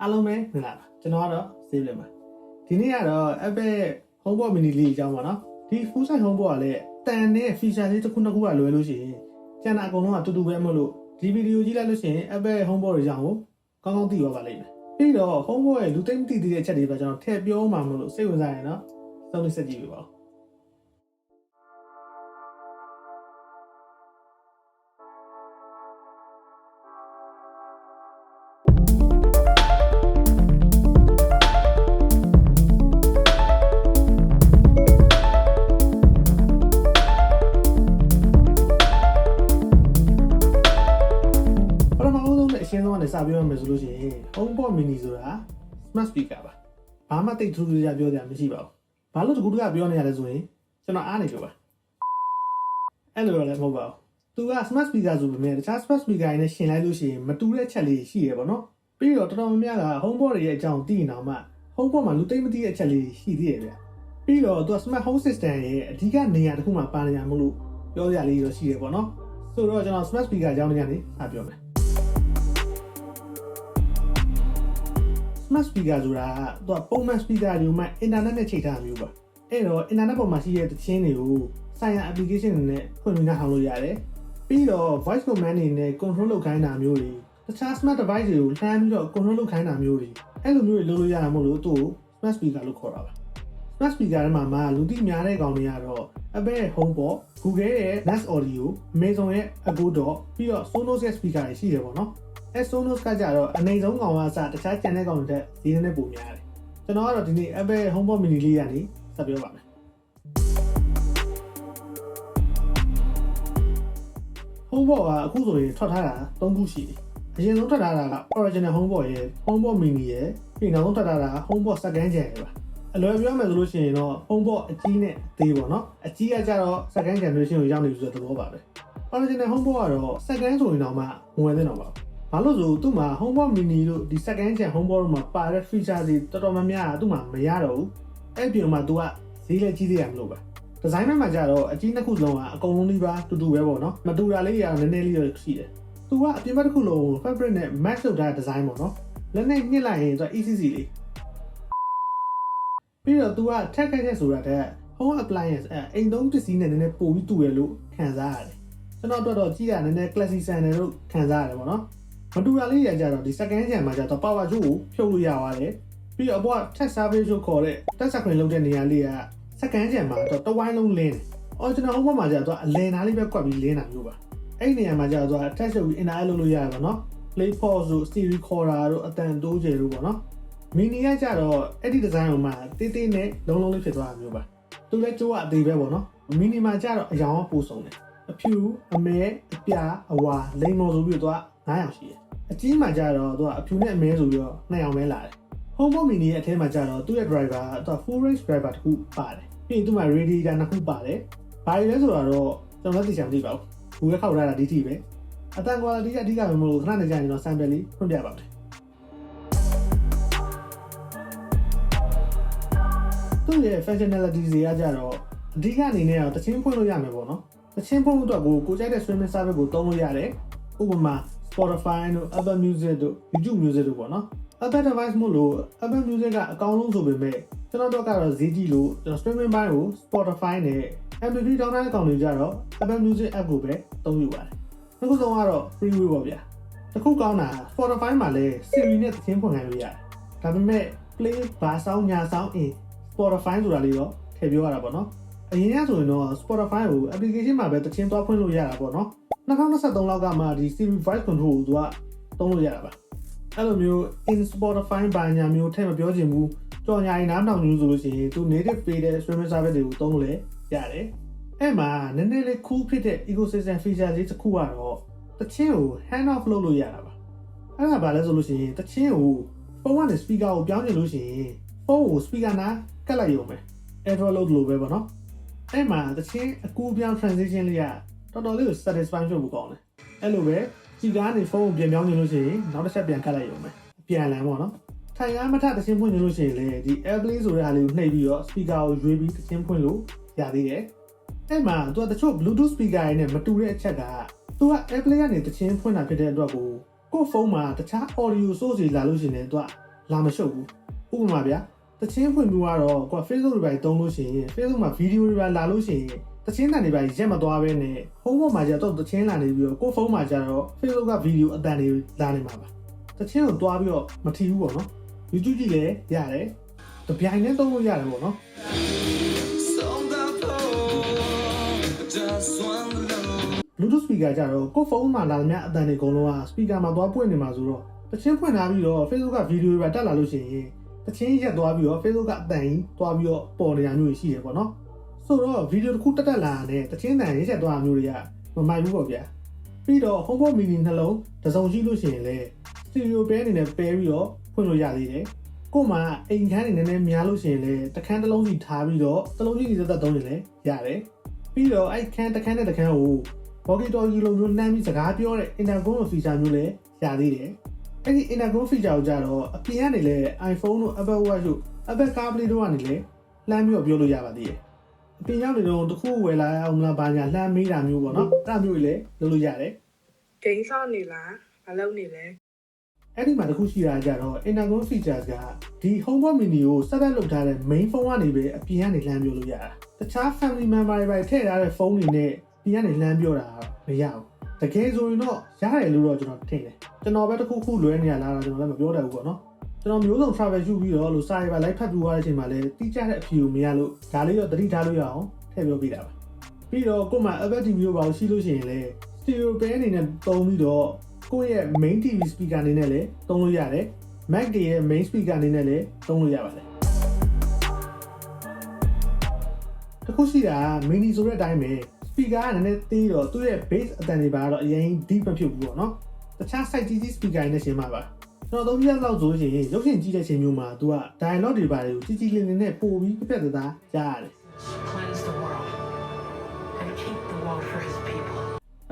အားလုံးပဲမင်္ဂလာပါကျွန်တော်ကတော့ Save လက်ပါဒီနေ့ကတော့ Apple HomePod mini လေးအကြောင်းပါနော်ဒီ full size HomePod ကလည်းတန်တဲ့ feature လေးတစ်ခုနှစ်ခုကလွယ်လို့ရှိရင်ကျန်တာအကုန်လုံးကတူတူပဲမဟုတ်လို့ဒီဗီဒီယိုကြည့်လိုက်လို့ရှိရင် Apple HomePod တွေကြောင့်ကိုကောင်းကောင်းသိသွားပါလိမ့်မယ်ပြီးတော့ HomePod ရဲ့လူသိမ့်မသိသေးတဲ့အချက်တွေပဲကျွန်တော်ထည့်ပြောမှမလို့စိတ်ဝင်စားရင်တော့သုံးလေးဆက်ကြည့်ပြပါဦး mini ဆိုတာ smart speaker ပါဘာမှတိတ်ထူးထူးခြားပြောကြမရှိပါဘူးဘာလို့တကူတကပြောနေရလဲဆိုရင်ကျွန်တော်အားနေလို့ပါအဲ့လိုတော့လည်းမဟုတ်ပါဘူးသူက smart speaker ဆိုပေမဲ့တခြား smart speaker တွေနဲ့ရှင်လိုက်လို့ရှိရင်မတူတဲ့ချက်လေးရှိရပါတော့ပြီးတော့တော်တော်များများက HomePod တွေရဲ့အကြောင်းသိရင်တော့မှ HomePod မှာလူသိမ့်မသိတဲ့အချက်လေးရှိသေးတယ်ဗျပြီးတော့သူက smart home system ရဲ့အဓိကနေရာတစ်ခုမှာပါနေရမလို့ပြောရလေးတော့ရှိရပါတော့ဆိုတော့ကျွန်တော် smart speaker အကြောင်းတွေကနေစပြောမယ် smart speaker ဆိုတာကသူကပုံမှန် speaker တွေမှာ internet နဲ့ချိန်ထားတာမျိုးပါအဲ့တော့ internet ပေါ်မှာရှိတဲ့သချင်းတွေကိုဆိုင်ရာ application တွေနဲ့ဖွင့်ပြီးနှာထောင်လို့ရတယ်ပြီးတော့ voice command တွေနဲ့ control လုပ်ခိုင်းတာမျိုးတွေတခြား smart device တွေကိုလှမ်းပြီးတော့ control လုပ်ခိုင်းတာမျိုးတွေအဲ့လိုမျိုးတွေလုပ်လို့ရတာမဟုတ်လို့သူ့ကို smart speaker လို့ခေါ်တာပါ smart speaker ထဲမှာမှလူသိများတဲ့ကောင်တွေကတော့ Apple ရဲ့ HomePod, Google ရဲ့ Nest Audio, Amazon ရဲ့ Echo Dot ပြီးတော့ Sonos ရဲ့ speaker တွေရှိတယ်ပေါ့နော် အဲ Sonos ကကြတော့အနေဆုံးကောင်ကအစတခြားကျန်တဲ့ကောင်တွေတက်ဈေးနဲ့ပိုများတယ်ကျွန်တော်ကတော့ဒီနေ့ Apple HomePod mini လေးကနေဆက်ပြောပါမယ် HomePod ကအခုဆိုရင်ထွက်ထားတာ၃ခုရှိတယ်အရင်ဆုံးထွက်ထားတာက original HomePod ရဲ့ HomePod mini ရဲ့ပြီးနောက်ဆုံးထွက်ထားတာက HomePod second gen ရဲ့ပါအလွယ်ပြောမယ်ဆိုလို့ရှိရင်တော့ HomePod အကြီးနဲ့အသေးပေါ့နော်အကြီးကကြတော့ second generation ကိုရောက်နေပြီဆိုတဲ့သဘောပါပဲ original HomePod ကတော့ second ဆိုရင်တော့မှမဝင်သင့်တော့ပါဘူး ဘာလို့ဆိုသူ့မှာ HomePod mini တို့ဒီ second gen HomePod တို့မှာပါတဲ့ feature တွေတော်တော်များများကသူ့မှာမရတော့ဘူးအဲ့ပြင်မှာ तू ကဈေးလည်းကြီးသေးရမလို့ပါဒီဇိုင်းဘက်မှာကြတော့အကြီးနှစ်ခုလုံးကအကုန်လုံးလေးပါတူတူပဲပေါ့နော်မတူတာလေးရတော့နည်းနည်းလေးတော့ရှိတယ်သူကအပြင်ဘက်တစ်ခုလုံး fabric နဲ့ match လုပ်ထားတဲ့ design ပေါ့နော်လက်နဲ့ညှစ်လိုက်ရင်သူက ECC လေးပြီးတော့ तू ကထက်ခက်ခက်ဆိုတာတဲ့ home appliance အဲအိမ်သုံးပစ္စည်းနဲ့နည်းနည်းပိုပြီးတူရလို့ခံစားရတယ်ကျွန်တော်တို့တော့ကြည့်ရနည်းနည်း classic standard လို့ခံစားရတယ်ပေါ့နော် မတူတာလေးရကြတော့ဒီ second gen မှာကျတော့ power ချို့ကိုဖြုတ်လို့ရပါတယ်ပြီးတော့အပေါ်က touch service ကိုခေါ်တဲ့ touch screen လုပ်တဲ့နေရာလေးက second gen မှာတော့တဝိုင်းလုံးလင်းတယ် original home မှာကျတော့အလယ်နားလေးပဲကွက်ပြီးလင်းတာမျိုးပါအဲ့ဒီနေရာမှာကျတော့ touch လုပ်ပြီး inner လုပ်လို့ရတယ်ပေါ့နော် play pause တို့ stereo recorder တို့အတန်တိုးကျယ်တို့ပေါ့နော် mini ကကြတော့အဲ့ဒီ design ကိုမှတေးသေးနဲ့လုံးလုံးလေးဖြစ်သွားတာမျိုးပါသူလည်းကြိုးကအသေးပဲပေါ့နော် mini မှာကြတော့အယောင်ကပိုဆုံးတယ်အဖြူအမဲအပြာအဝါလိမ္မော်ဆိုပြီးတော့9ယောက်ရှိတယ် အကြီးမှာကြတော့သူကအဖြူနဲ့အမဲဆိုပြီးတော့2ယောက်ပဲလာတယ် HomePod mini ရဲ့အထဲမှာကြတော့သူ့ရဲ့ driver ကသူက full range driver တစ်ခုပါတယ်ပြီးရင်သူ့မှာ radiator နှစ်ခုပါတယ်ဘာတွေလဲဆိုတော့ကျွန်တော်လက်သိချင်မသိပါဘူးဘူးရခောက်ထားတာဒီတိပဲအတန် quality ကအဓိကပဲမလို့ခဏနေကြရင်တော့ sample လေးဖွင့်ပြပါမယ်သူ့ရဲ့ functionality တွေကကြတော့အဓိကအနေနဲ့တော့တချင်းဖွင့်လို့ရမယ်ပေါ့နော်တချင်းဖွင့်လို့တော့ကိုကိုကြိုက်တဲ့ streaming service ကိုသုံးလို့ရတယ်ဥပမာ Spotify တို့ Apple Music တို့ YouTube Music တို့ပေါ့နော် Apple device မို့လို့ Apple Music ကအကောင်းဆုံးဆိုပေမဲ့ကျွန်တော်တို့ကတော့ဈေးကြီးလို့ကျွန်တော် streaming ဘိုင်းကို Spotify နဲ့ MP3 download တဲ့အကောင်တွေကြတော့ Apple Music app ကိုပဲသုံးယူပါတယ်။အခုဆုံးကတော့ freeway ပေါ့ဗျာ။တစ်ခုကောင်းတာ Spotify မှာလည်း Siri နဲ့သင်းဖွင့်နိုင်လို့ရတယ်။ဒါပေမဲ့ play ဘာဆောင်ညာဆောင် in Spotify ဆိုတာလေးတော့ထည့်ပြောရတာပေါ့နော်။အရင်ကဆိုရင်တော့ Spotify ကို application မှာပဲသင်းသွားဖွင့်လို့ရတာပေါ့နော်။ 2023လောက်ကမှဒီ Siri voice control ကိုသူကသုံးလို့ရတာပါ။အဲ့လိုမျိုး in Spotify ဘာညာမျိုးထည့်မပြောချင်ဘူးကြော်ညာရင်နားထောင်နေလို့ဆိုလို့ရှိရင်သူ native ပေးတဲ့ streaming service တွေကိုသုံးလို့လည်းရတယ်အဲ့မှာနည်းနည်းလေး cool ဖြစ်တဲ့ ecosystem feature လေးတစ်ခုကတော့တချင်းကို hand off လုပ်လို့ရတာပါအဲ့ဒါဘာလဲဆိုလို့ရှိရင်တချင်းကိုဖုန်းကနေ speaker ကိုပြောင်းချင်လို့ရှိရင်ဖုန်းကို speaker နာကတ်လိုက်ရုံပဲ AirDrop လုပ်လို့ပဲပေါ့နော်အဲ့မှာတချင်းအကူပြောင်း transition လေးက တော်တော်လေးကို satisfy ဖြစ်ဖို့ကောင်းတယ်အဲ့လိုပဲ speaker ကနေဖုန်းကိုပြန်ပြောင်းချင်လို့ရှိရင်နောက်တစ်ချက်ပြန်ကတ်လိုက်ရုံပဲပြန်လမ်းပေါ့နော်ထိုင်ရမထတချင်းဖွင့်နေလို့ရှိရင်လေဒီ AirPlay ဆိုတဲ့အားလေးကိုနှိပ်ပြီးတော့ speaker ကိုရွေးပြီးတချင်းဖွင့်လို့ရသေးတယ်အဲ့မှာသူကတချို့ Bluetooth speaker တွေနဲ့မတူတဲ့အချက်ကသူက AirPlay ကနေတချင်းဖွင့်တာဖြစ်တဲ့အတွက်ကိုကိုယ့်ဖုန်းမှာတခြား audio source တွေလာလို့ရှိရင်လည်းသူကလာမရှုပ်ဘူးဥပမာဗျာ တချင်းဖွင့်ပြီးတော့ကိုက Facebook တွေပါတုံးလို့ရှိရင် Facebook မှာဗီဒီယိုတွေပါလာလို့ရှိရင်တချင်းတန်တွေပါရက်မသွားဘဲနဲ့ဖုန်းပေါ်မှာကျတော့တချင်းလာနေပြီးတော့ကိုဖုန်းမှာကျတော့ Facebook ကဗီဒီယိုအတန်တွေလာနေမှာပါတချင်းကိုတွားပြီးတော့မထီဘူးပေါ့နော် YouTube ကြည့်လဲရတယ်တပြိုင်နဲ့တုံးလို့ရတယ်ပေါ့နော် Bluetooth speaker ကြတော့ကိုယ့်ဖုန်းမှာလာတဲ့အတန်တွေအကုန်လုံးက speaker မှာသွားပွင့်နေမှာဆိုတော့တချင်းဖွင့်ထားပြီးတော့ Facebook ကဗီဒီယိုတွေပါတက်လာလို့ရှိရင် တချင်းရက်သွားပြီးတော့ Facebook ကအတန်ကြီးသွားပြီးတော့ပေါ်နေတာမျိုးရှိရပေါ့နော်ဆိုတော့ဗီဒီယိုတစ်ခုတက်တက်လာတဲ့တချင်းတန်ရက်ရက်သွားတာမျိုးတွေကမမိုက်ဘူးပေါ့ဗျာပြီးတော့ HomePod mini နှလုံးတစ်စုံရှိလို့ရှိရင်လည်း stereo pair အနေနဲ့ပယ်ပြီးတော့ဖွင့်လို့ရသေးတယ်ကို့မှာအိမ်ခန်းနေနည်းနည်းများလို့ရှိရင်လည်းတခန်းတစ်လုံးစီထားပြီးတော့တစ်လုံးကြီးစီသက်သက်သုံးနေလည်းရတယ်ပြီးတော့အဲ့ခန်းတစ်ခန်းနဲ့တစ်ခန်းကို walkie talkie လိုမျိုးနှမ်းပြီးစကားပြောတဲ့ intercom feature မျိုးလည်းရသေးတယ် အဲ့ဒီ intercom feature ကိုကြတော့အပြင်ကနေလည်း iPhone တို့ Apple Watch တို့ Apple CarPlay တို့ကနေလည်းလှမ်းပြီးတော့ပြောလို့ရပါသေးတယ်အပြင်ရောက်နေတော့တခုဝယ်လာအောင်မလားဘာညာလှမ်းမေးတာမျိုးပေါ့နော်အဲ့ဒါမျိုးတွေလည်းလုပ်လို့ရတယ်ဂိမ်းဆောက်နေလားမလုပ်နေလဲအဲ့ဒီမှာတစ်ခုရှိတာကြတော့ intercom features ကဒီ HomePod mini ကို set up လုပ်ထားတဲ့ main phone ကနေပဲအပြင်ကနေလှမ်းပြောလို့ရတာတခြား family member တွေပဲထည့်ထားတဲ့ဖုန်းတွေနဲ့ပြင်ကနေလှမ်းပြောတာမရဘူး တကယ်ဆိုရင်တော့ရတယ်လို့တော့ကျွန်တော်ထင်တယ်ကျွန်တော်ပဲတစ်ခုခုလွဲနေရလားတော့ကျွန်တော်လည်းမပြောတတ်ဘူးပေါ့နော်ကျွန်တော်မျိုးစုံ travel ယူပြီးတော့လို့စာရေးပါ live ဖတ်ပြီးသွားတဲ့အချိန်မှာလည်းတိကျတဲ့အဖြေကိုမရလို့ဒါလေးတော့သတိထားလို့ရအောင်ထည့်ပြောပြတာပါပြီးတော့ကို့မှာ Apple TV ကိုပါရှိလို့ရှိရင်လည်း stereo pair အနေနဲ့သုံးပြီးတော့ကိုယ့်ရဲ့ main TV speaker အနေနဲ့လည်းသုံးလို့ရတယ် Mac တွေရဲ့ main speaker အနေနဲ့လည်းသုံးလို့ရပါတယ်တခုရှိတာ mini ဆိုတဲ့အတိုင်းပဲ speaker ကနည်းနည်းသေးတော့သူ့ရဲ့ bass အတန်တွေပါတော့အရင် deep မဖြစ်ဘူးပေါ့နော်တခြား site ကြီးကြီး speaker တွေနဲ့ရှင်းမှာပါကျွန်တော်သုံးပြလောက်ဆိုရင်ရုပ်ရှင်ကြည့်တဲ့ချိန်မျိုးမှာ तू က dialogue တွေပါတယ်ကိုကြီးကြီးလေးလေးနဲ့ပို့ပြီးပြပြတသားကြားရတယ် cleanse the world and keep the world for his people.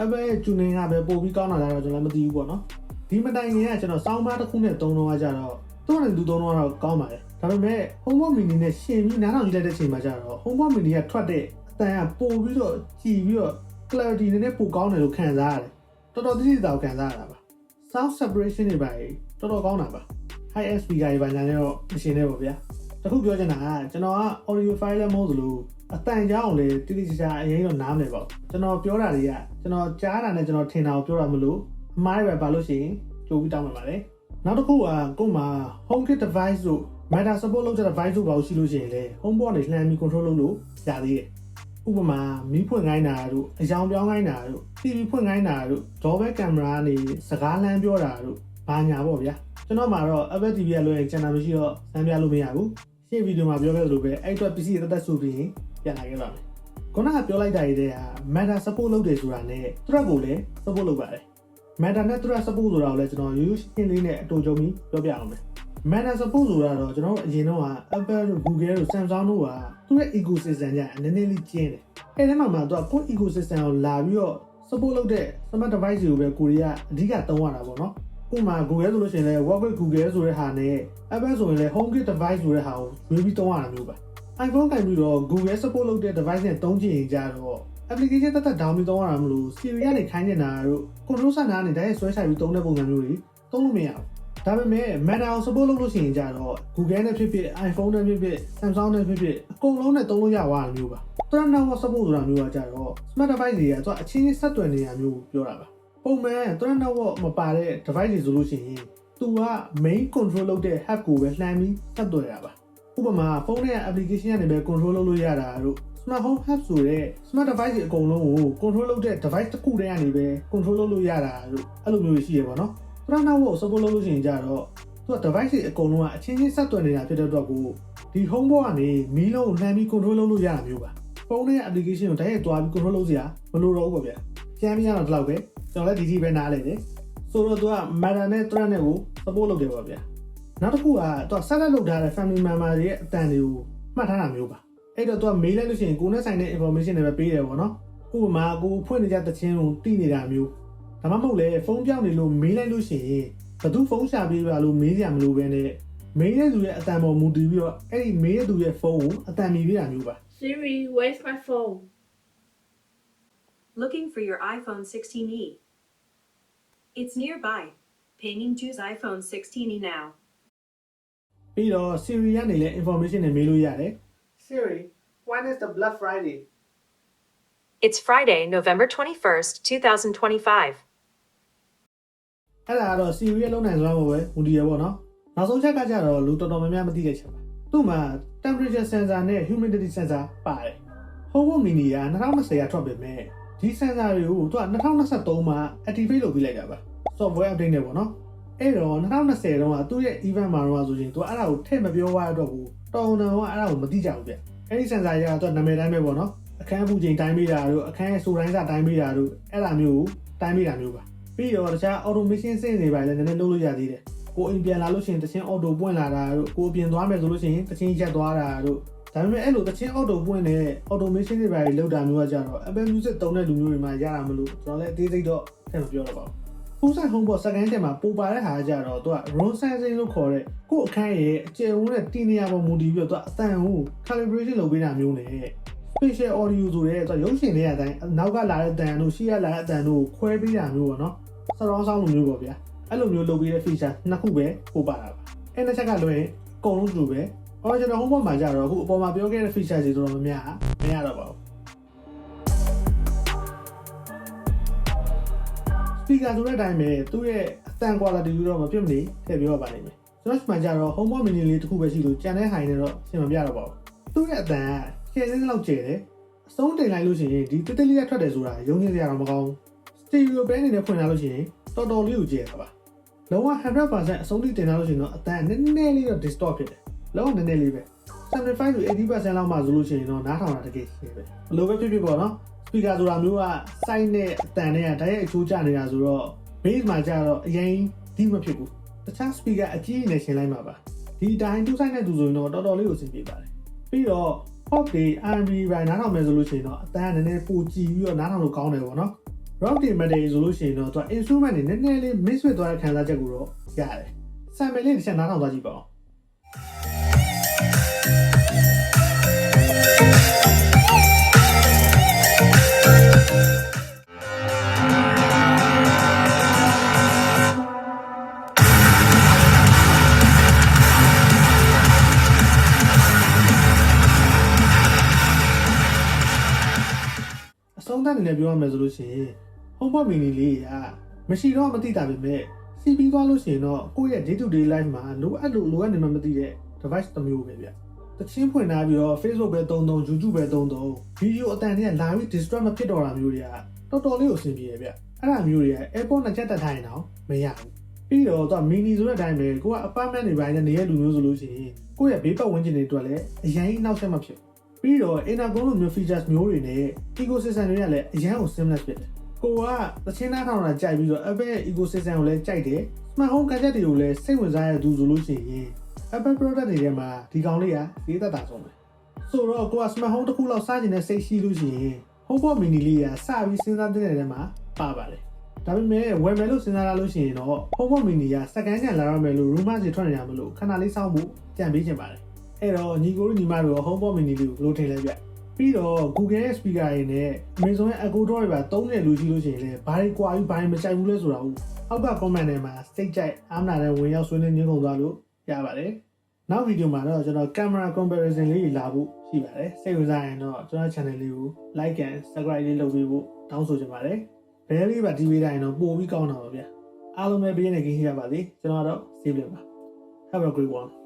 အပဲကျူနေကပဲပို့ပြီးကောင်းတာလားတော့ကျွန်တော်မသိဘူးပေါ့နော်ဒီမတိုင်ခင်ကကျွန်တော်စောင်းပါတစ်ခုနဲ့သုံးတော့ကြတော့သူ့နဲ့သူသုံးတော့ကောင်းပါတယ်ဒါပေမဲ့ HomePod mini နဲ့ရှင်ပြီးနားထောင်ကြည့်လိုက်တဲ့ချိန်မှာကျတော့ HomePod mini ကထွက်တဲ့အ တန်ကပို့ပြီးတော့ကြည်ပြီးတော့ clarity နည်းနည်းပိုကောင်းတယ်လို့ခံစားရတယ်တော်တော်သိသိသာသာခံစားရတာပါ sound separation တွေပါတော်တော်ကောင်းတာပါ high end speaker တွေပါညာနေတော့မရှင်နေပါဗျာတခုပြောချင်တာကကျွန်တော်က audio file လည်းမဟုတ်သလိုအတန်ကြောင်းလည်းတိတိကျကျအရင်တော့နားမလဲပေါ့ကျွန်တော်ပြောတာတွေကကျွန်တော်ကြားတာနဲ့ကျွန်တော်ထင်တာကိုပြောတာမလို့အမားတွေပဲပါလို့ရှိရင်ကြိုးပြီးတောင်းပန်ပါတယ်နောက်တစ်ခုကကို့မှာ HomeKit device တို့ Matter support လုပ်တဲ့ device တို့ပါရှိလို့ရှိရင်လေ HomePod နဲ့လှမ်းပြီး control လုပ်လို့ရသေးတယ် ဥပမာမီးဖွင့်ခိုင်းတာတို့အယောင်ပြောင်းခိုင်းတာတို့ TV ဖွင့်ခိုင်းတာတို့ doorbell camera ကနေစကားလမ်းပြောတာတို့ဘာညာပေါ့ဗျာကျွန်တော်မှာတော့ Apple TV ကလွယ်ရင် channel မရှိတော့စမ်းပြလို့မရဘူးရှေ့ဗီဒီယိုမှာပြောခဲ့သလိုပဲအဲ့အတွက် PC တက်တက်ဆိုပြီးရင်ပြန်လာခဲ့ပါမယ်ခုနကပြောလိုက်တာတွေတဲ့က Matter support လုပ်တယ်ဆိုတာနဲ့သူတို့ကိုလည်း support လုပ်ပါတယ် Matter နဲ့သူတို့ support ဆိုတာကိုလည်းကျွန်တော်ရိုးရိုးရှင်းလေးနဲ့အတူကြုံပြီးပြောပြအောင်မယ် Matter support ဆိုတာတော့ကျွန်တော်တို့အရင်တော့က Apple တို့ Google တို့ Samsung တို့ကသူ့ရဲ့ ecosystem ကြီးအနည်းနည်းလေးကျင်းတယ်အဲ့ဒီမှာမှသူကကိုယ့် ecosystem ကိုလာပြီးတော့ support လုပ်တဲ့ smart device တွေကိုပဲကိုရီးယားအဓိကသုံးရတာပေါ့နော်ဥပမာ Google ဆိုလို့ရှိရင်လည်း Work with Google ဆိုတဲ့ဟာနဲ့ Apple ဆိုရင်လည်း HomeKit device ဆိုတဲ့ဟာကိုရွေးပြီးသုံးရတာမျိုးပါ iPhone ကင်ပြီးတော့ Google support လုပ်တဲ့ device နဲ့သုံးကြည့်ရင်ကြတော့ application တက်တက် down ပြီးသုံးရတာမလို့ Siri ကနေခိုင်းနေတာတို့ control center ကနေတိုက်ရိုက်ဆွဲချပြီးသုံးတဲ့ပုံစံမျိုးတွေသုံးလို့မရဘူးဒါပေမဲ့ Matter ကို support လုပ်လို့ရှိရင်ကြတော့ Google နဲ့ဖြစ်ဖြစ် iPhone နဲ့ဖြစ်ဖြစ် Samsung နဲ့ဖြစ်ဖြစ်အကုန်လုံးနဲ့သုံးလို့ရသွားတာမျိုးပါ။ Thread network support ဆိုတာမျိုးကကြတော့ smart device တွေကသူကအချင်းချင်းဆက်သွယ်နေတာမျိုးပြောတာပါ။ပုံမှန် Thread network မပါတဲ့ device တွေဆိုလို့ရှိရင်သူက main control လုပ်တဲ့ hub ကိုပဲလှမ်းပြီးဆက်သွယ်တာပါ။ဥပမာဖုန်းနဲ့ application ကနေပဲ control လုပ်လို့ရတာတို့ smart home hub ဆိုတဲ့ smart device တွေအကုန်လုံးကို control လုပ်တဲ့ device တစ်ခုတည်းကနေပဲ control လုပ်လို့ရတာတို့အဲ့လိုမျိုးရှိရပါတော့။ Thread network support လုပ်လို့ရှိရင်ကြတော့သူက device တွေအကုန်လုံးကအချင်းချင်းဆက်သွယ်နေတာဖြစ်တဲ့အတွက်ကိုဒီ home board ကနေမီးလုံးကိုလှမ်းပြီး control လုပ်လို့ရတာမျိုးပါဖုန်းနဲ့ application ကိုတိုက်ရိုက်သွားပြီး control လုပ်စရာမလိုတော့ဘူးပေါ့ဗျာကျမ်းပြရတော့ဒီလောက်ပဲကျွန်တော်လည်းဒီဒီပဲနားလဲတယ်ဆိုတော့သူက matter နဲ့ thread နဲ့ကို support လုပ်တယ်ပေါ့ဗျာနောက်တစ်ခုကသူက set up လုပ်ထားတဲ့ family member တွေရဲ့အတန်တွေကိုမှတ်ထားတာမျိုးပါ အဲ့တော့သူက mail လိုက်လို့ရှိရင်ကိုယ်နဲ့ဆိုင်တဲ့ information တွေပဲပေးတယ်ပေါ့နော်ဥပမာကိုဖွင့်နေကြတဲ့ချင်းကိုတိနေတာမျိုးဒါမှမဟုတ်လေဖုန်းပြောင်းနေလို့မေးလိုက်လို့ရှိရင်ဘသူဖုန်းရှာပေးပါလို့မေးကြမလို့ပဲနဲ့မေးတဲ့သူရဲ့အတန်ပေါ်မူတည်ပြီးတော့အဲ့ဒီမေးတဲ့သူရဲ့ဖုန်းကိုအတန်မြည်ပေးတာမျိုးပါ Siri where's my phone Looking for your iPhone 16e. It's nearby. Pinging choose iPhone 16e now. ပြီးတော့ Siri ကနေလည်း information တွေမေးလို့ရတယ် Siri when is the Black Friday It's Friday, November 21st, 2025. အဲ့ဒါကတော့ Siri ရဲ့လုံးနိုင်စွမ်းကိုပဲမူတည်ရပေါ့နော်နောက်ဆုံးချက်ကကြတော့လူတော်တော်များများမသိတဲ့ချက်ပါသူ့မှာ temperature sensor နဲ့ humidity sensor ပါတယ် HomePod mini က2020ကထွက်ပေမဲ့ဒီ sensor တွေကိုသူက2023မှာ activate လုပ်ပြီးလိုက်တာပါ software update နဲ့ပေါ့နော်အဲ့တော့2020တုန်းကသူ့ရဲ့ event မှာတော့ဆိုရင်သူကအဲ့ဒါကိုထည့်မပြောရတော့ဘူး တော်တော်ကအဲ့ဒါကိုမသိကြဘူးဗျအဲ့ဒီ sensor ကြီးကတော့နာမည်တိုင်းပဲပေါ့နော်အခန်းအပူချိန်တိုင်းပေးတာတို့အခန်းရဲ့ဆိုတိုင်းစာတိုင်းပေးတာတို့အဲ့ဒါမျိုးကိုတိုင်းပေးတာမျိုးပါပြီးတော့တခြား automation စင်တွေပါလည်းနည်းနည်းလုပ်လို့ရသေးတယ်ကိုအိမ်ပြန်လာလို့ရှိရင်တချင်း auto ပွင့်လာတာတို့ကိုအပြင်သွားမယ်ဆိုလို့ရှိရင်တချင်းရက်သွားတာတို့ဒါပေမဲ့အဲ့လိုတချင်း auto ပွင့်တဲ့ automation တွေပါလေလောက်တာမျိုးကကြတော့ Apple Music သုံးတဲ့လူမျိုးတွေမှာရတာမလို့ကျွန်တော်လည်းအသေးစိတ်တော့ထည့်မပြောတော့ပါဘူး ဖူးဆိုင် HomePod စကန်တက်မှာပိုပါတဲ့ဟာကကြတော့သူက room sensing လို့ခေါ်တဲ့ကိုယ့်အခန်းရဲ့အကျယ်ဝန်းတဲ့တင်းနေရာပေါ်မူတည်ပြီးတော့သူကအတန်ကို calibration လုပ်ပေးတာမျိုးနဲ့ spatial audio ဆိုတဲ့သူကရုပ်ရှင်တွေအတိုင်းနောက်ကလာတဲ့အတန်တို့ရှေ့ကလာတဲ့အတန်တို့ကိုခွဲပေးတာမျိုးပေါ့နော် surround sound လိုမျိုးပေါ့ဗျာအဲ့လိုမျိုးလုပ်ပေးတဲ့ feature နှစ်ခုပဲပို့ပါတာပါအဲ့နှစ်ချက်ကလွယ်ရင်အကုန်လုံးတူပဲ original HomePod မှာကြတော့အခုအပေါ်မှာပြောခဲ့တဲ့ feature တွေတော်တော်များများမရတော့ပါဘူး speaker ဆိုတဲ့အတိုင်းပဲသူ့ရဲ့အတန် quality ကိုတော့မပြတ်မနေထည့်ပြောရပါလိမ့်မယ်ကျွန်တော်မှကြတော့ HomePod mini လေးတစ်ခုပဲရှိလို့ကြံတဲ့ဟိုင်းနဲ့တော့ရှင်းမပြတော့ပါဘူးသူ့ရဲ့အတန်ကရှယ်စင်းလောက်ကျယ်တယ်အဆုံးတင်လိုက်လို့ရှိရင်ဒီတက်တက်လေးကထွက်တယ်ဆိုတာယုံကြည်စရာတော့မကောင်းဘူး stereo band အနေနဲ့ဖွင့်လာလို့ရှိရင်တော်တော်လေးကိုကျယ်တာပါလုံးဝ100%အဆုံးထိတင်လာလို့ရှိရင်တော့အတန်နည်းနည်းလေးတော့ distort ဖြစ်တယ်လုံးဝနည်းနည်းလေးပဲ75 to 80%လောက်မှဆိုလို့ရှိရင်တော့နားထောင်တာတကယ်ရှင်းပဲဘယ်လိုပဲဖြစ်ဖြစ်ပေါ့နော် speaker ဆိုတာမျိုးက site နဲ့အတန်နဲ့ကတိုက်ရိုက်အချိုးကျနေတာဆိုတော့ bass မှာကျတော့အရင်ဒီမဖြစ်ဘူးတခြား speaker အကြီးနဲ့ရှင်းလိုက်မှာပါဒီအတိုင်းသူ့ site နဲ့သူဆိုရင်တော့တော်တော်လေးကိုအဆင်ပြေပါတယ်ပြီးတော့ pop တွေ R&B ဘိုင်နားထောင်မယ်ဆိုလို့ရှိရင်တော့အတန်ကနည်းနည်းပိုကြည်ပြီးတော့နားထောင်လို့ကောင်းတယ်ပေါ့နော် rock တွေ metal တွေဆိုလို့ရှိရင်တော့သူက instrument တွေနည်းနည်းလေး mix ဖြစ်သွားတဲ့ခံစားချက်ကိုတော့ရတယ် sample လေးတစ်ချက်နားထောင်သွားကြည့်ပါဦး အဆုံးသတ်အနေနဲ့ပြောရမယ်ဆိုလို့ရှိရင် HomePod mini လေးကမရှိတော့မသိတာပဲမဲ့စီးပြီးသွားလို့ရှိရင်တော့ကိုယ့်ရဲ့ day to day life မှာလိုအပ်လို့လိုအပ်နေမှမသိတဲ့ device တစ်မျိုးပဲဗျ။တချင်းဖွင့်ထားပြီးတော့ Facebook ပဲတုံတုံ YouTube ပဲတုံတုံ video အတန်တွေကလာပြီး distract မဖြစ်တော့တာမျိုးတွေကတော်တော်လေးကိုအဆင်ပြေရဗျ။အဲ့ဒါမျိုးတွေက AirPod နဲ့ချက်တက်ထားရင်တော့မရဘူး။ပြီးတော့သူက mini ဆိုတဲ့အတိုင်းပဲကိုက apartment တွေပိုင်းနဲ့နေတဲ့လူမျိုးဆိုလို့ရှိရင်ကိုယ့်ရဲ့ဘေးပတ်ဝန်းကျင်တွေအတွက်လည်းအရင်နောက်ဆက်မဖြစ်ဘူး။ ပြီးတော့ intercom လိုမျိုး features မျိုးတွေနဲ့ ecosystem တွေကလည်းအရင်ကို seamless ဖြစ်တယ်။ကိုကသချင်းသားထောင်တာကြိုက်ပြီးတော့ Apple ရဲ့ ecosystem ကိုလည်းကြိုက်တယ်။ smart home gadget တွေကိုလည်းစိတ်ဝင်စားရသူဆိုလို့ရှိရင် Apple product တွေထဲမှာဒီကောင်လေးကဈေးသက်သာဆုံးပဲ။ဆိုတော့ကိုက smart home တစ်ခုလောက်စားကျင်တဲ့စိတ်ရှိလို့ရှိရင် HomePod mini လေးကစပြီးစဉ်းစားတဲ့ထဲမှာပါပါတယ်။ဒါပေမဲ့ဝယ်မယ်လို့စဉ်းစားလာလို့ရှိရင်တော့ HomePod mini ကစကန်ကြံလာရမယ်လို့ rumor တွေထွက်နေရမလို့ခဏလေးစောင့်ဖို့ကြံပေးချင်ပါတယ်။ အဲ့တော့ညီကိုတို့ညီမတို့ရော HomePod mini လေးကိုဘယ်လိုထင်လဲဗျ။ပြီးတော့ Google ရဲ့ speaker တွေနဲ့ Amazon ရဲ့ Echo Dot တွေပါသုံးတဲ့လူရှိလို့ရှိရင်လည်းဘာတွေကွာပြီးဘာတွေမကြိုက်ဘူးလဲဆိုတာကိုအောက်က comment ထဲမှာစိတ်ကြိုက်အားမနာတဲ့ဝင်ရောက်ဆွေးနွေးညှိနှိုင်းသွားလို့ရပါတယ်။နောက်ဗီဒီယိုမှာတော့ကျွန်တော် camera comparison လေးတွေလာဖို့ရှိပါတယ်။စိတ်ဝင်စားရင်တော့ကျွန်တော် channel လေးကို like and subscribe လေးလုပ်ပေးဖို့တောင်းဆိုချင်ပါတယ်။ဘယ်လေးပါဒီဗီဒီယိုတိုင်းတော့ပို့ပြီးကောင်းတာပါဗျာ။အားလုံးပဲဘေးနဲ့ကင်းရပါစေ။ကျွန်တော်ကတော့ save လုပ်ပါ။ Have a great one. Peace.